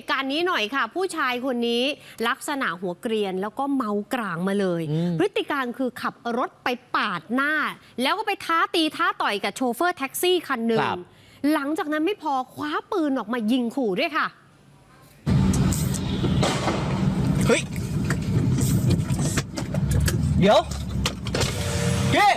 ตุการณ์นี้หน่อยค่ะ ผู้ชายคนนี้ลักษณะหัวเกรียนแล้วก็เมากร่างมาเลยอืมพฤติการคือขับรถไปปาดหน้า แล้วก็ไปท้าตีท้าต่อยกับโชเฟอร์แท็กซี่คันหนึ่งหลังจากนั้นไม่พอคว้าปืนออกมายิงขู่ด้วยค่ะเฮ้ยเดี๋ยวเก้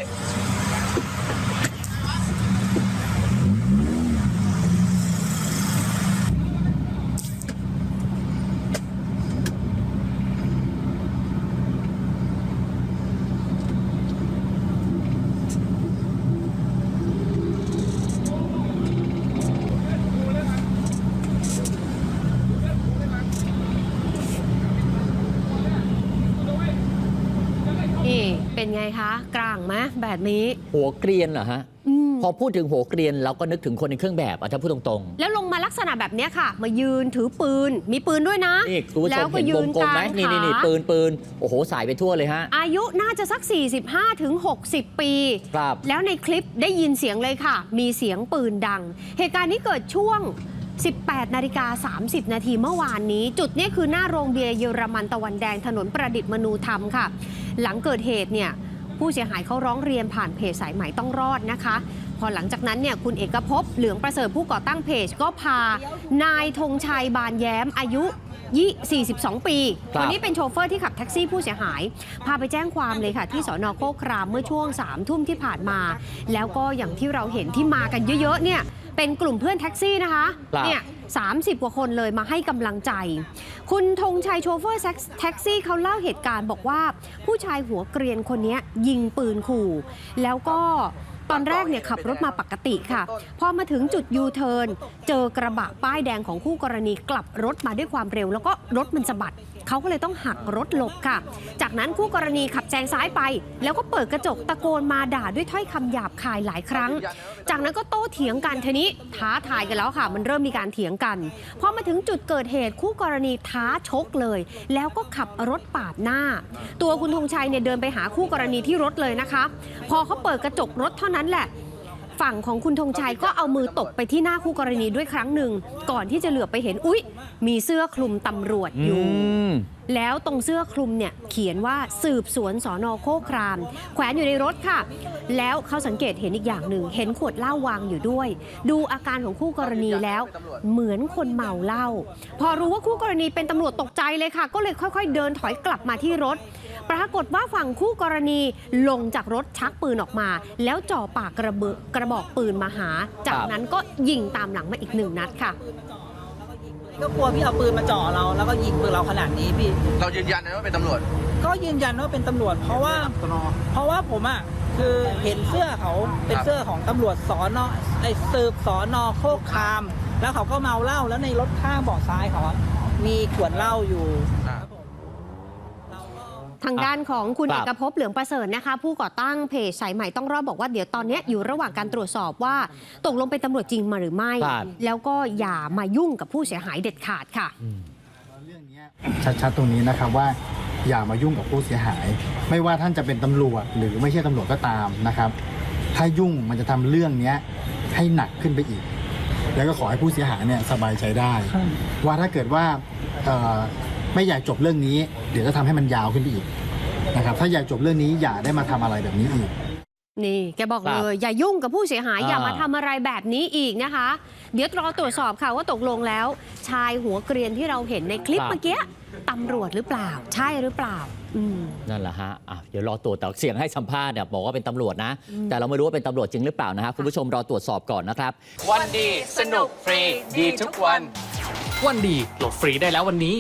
นี่ เป็นไงคะกลางไหมแบบนี้ หัวเกรียนเหรอฮะอืมพอพูดถึงหัวเกรียนเราก็นึกถึงคนในเครื่องแบบอะถ้าพูดตรงแล้วลงมาลักษณะแบบเนี้ยค่ะ มายืนถือปืน มีปืนด้วยนะๆนี่คุณผู้ชแล้มวก็เห็นยืวงนกลมกลาไหมงนี่นี่นี่ขาปืนปืนโอ้โหสายไปทั่วเลยฮะ อายุน่าจะสัก 45ถึง60 ปีครับแล้วในคลิปได้ยินเสียงเลยค่ะ มีเสียงปืนดัง เหตุการณ์นี้เกิดช่วง 18 นาฬิกา 30 นาทีเมื่อวานนี้ จุดเนี้คือหน้าโรงเบียร์เยอรมันตะวันแดงถนนประดิษฐ์มนูธรรมค่ะ หลังเกิดเหตุเนี่ยผู้เสียหายเขาร้องเรียนผ่านเพจสายใหม่ต้องรอดนะคะ พอหลังจากนั้นเนี่ยคุณเอกภพเหลืองประเสริฐผู้ก่อตั้งเพจก็พานายธงชัยบานแย้มอายุยี่42 ปีครับคนนี้เป็นโชเฟอร์ที่ขับแท็กซี่ผู้เสียหาย พาไปแจ้งความเลยค่ะ ที่สอนอโคครามเมื่อช่วง3ามทุ่มที่ผ่านมา แล้วก็อย่างที่เราเห็นที่มากันเยอะๆเนี่ย เป็นกลุ่มเพื่อนแท็กซี่นะคะครับ เนี่ย30กว่าคนเลยมาให้กำลังใจ คุณธงชัยโชเฟอร์แท็กซี่เขาเล่าเหตุการณ์บอกว่า ผู้ชายหัวเกรียนคนนี้ยิงปืนขู่ แล้วก็ตอนแรกเนี่ยขับรถมาปกติค่ะ พอมาถึงจุดยูเทิร์นเจอกระบะป้ายแดงของคู่กรณีกลับรถมาด้วยความเร็ว แล้วก็รถมันสะบัด เขาก็เลยต้องหักรถหลบค่ะ จากนั้นคู่กรณีขับแซงซ้ายไป แล้วก็เปิดกระจกตะโกนมาด่าด้วยถ้อยคำหยาบคายหลายครั้ง จากนั้นก็โต้เถียงกันทีนี้ท้าทายกันแล้วค่ะ มันเริ่มมีการเถียงกันพอมาถึงจุดเกิดเหตุคู่กรณีท้าชกเลย แล้วก็ขับรถปาดหน้า ตัวคุณธงชัยเนี่ยเดินไปหาคู่กรณีที่รถเลยนะคะ พอเขาเปิดกระจกรถเท่านั้นแหละ ฝั่งของคุณธงชัยก็เอามือตบไปที่หน้าคู่กรณีด้วยครั้งหนึ่งก่อนที่จะเหลือไปเห็นอุ๊ย มีเสื้อคลุมตำรวจอยู่ แล้วตรงเสื้อคลุมเนี่ยเขียนว่าสืบสวนสอนอโคคราม แขวนอยู่ในรถค่ะ แล้วเขาสังเกตเห็นอีกอย่างหนึ่ง เห็นขวดเหล้าวางอยู่ด้วย ดูอาการของคู่กรณีแล้ว เหมือนคนเมาเหล้าพอรู้ว่าคู่กรณีเป็นตำรวจตกใจเลยค่ะ ก็เลยค่อย ๆ เดินถอยกลับมาที่รถ ปรากฏว่าฝั่งคู่กรณีลงจากรถชักปืนออกมา แล้วจ่อปากกระเบกระบอกปืนมาหา จากนั้นก็ยิงตามหลังมาอีกหนึ่งนัดค่ะ ก็กลัวพี่เอาปืนมาจ่อเราแล้วก็ยิงปืนเราขนาดนี้พี่ เรายืนยันนะว่าเป็นตำรวจ ก็ยืนยันว่าเป็นตำรวจ เพราะว่า เพราะว่าผมอะคือเห็นเสื้อเขาเป็นครับเสื้อของตำรวจสอนอไอ้สืบสอนอโคกคาม แล้วเขาก็เมาเหล้าแล้วในรถข้างเบาะซ้ายเขาอะมีขวดเหล้าอยู่อ่าครับผมเราก็ทางด้านของคุณครัเอบกภพเหลืองประเสริฐนะคะ ผู้ก่อตั้งเพจสายใหม่ต้องรอดบอกว่าเดี๋ยวตอนเนี้ยอยู่ระหว่างการตรวจสอบว่าตกลงเป็นตำรวจจริงมาหรือไม่ ครับ แล้วก็อย่ามายุ่งกับผู้เสียหายเด็ดขาดค่ะ เรื่องเนี้ยชัดๆตรงนี้นะครับว่าอย่ามายุ่งกับผู้เสียหาย ไม่ว่าท่านจะเป็นตำรวจหรือไม่ใช่ตำรวจก็ตามนะครับ ถ้ายุ่งมันจะทำเรื่องเนี้ยให้หนักขึ้นไปอีก แล้วก็ขอให้ผู้เสียหายเนี่ยสบายใจได้ ว่าถ้าเกิดว่าเอ่อ ไม่อยากจบเรื่องนี้ เดี๋ยวจะทำให้มันยาวขึ้นไปอีกนะครับถ้าอยากจบเรื่องนี้อย่าได้มาทำอะไรแบบนี้อีก นี่แกบอกครับเลย อย่ายุ่งกับผู้เสียหายอ่าอย่ามาทำอะไรแบบนี้อีกนะคะ เดี๋ยวรอตรวจสอบค่ะว่าตกลงแล้ว ชายหัวเกรียนที่เราเห็นในคลิปเมื่อกี้ตำรวจหรือเปล่า ใช่หรือเปล่าอืมนั่นแหละฮะอะเดี๋ยวรอตรวจแต่เสียงให้สัมภาษณ์เนี่ยบอกว่าเป็นตำรวจนะอืมแต่เราไม่รู้ว่าเป็นตำรวจจริงหรือเปล่านะฮะคุณผู้ชมรอตรวจสอบก่อนนะครับ วันดีสนุกฟรีดีทุกวัน วันดีโหลดฟรีได้แล้ววันนี้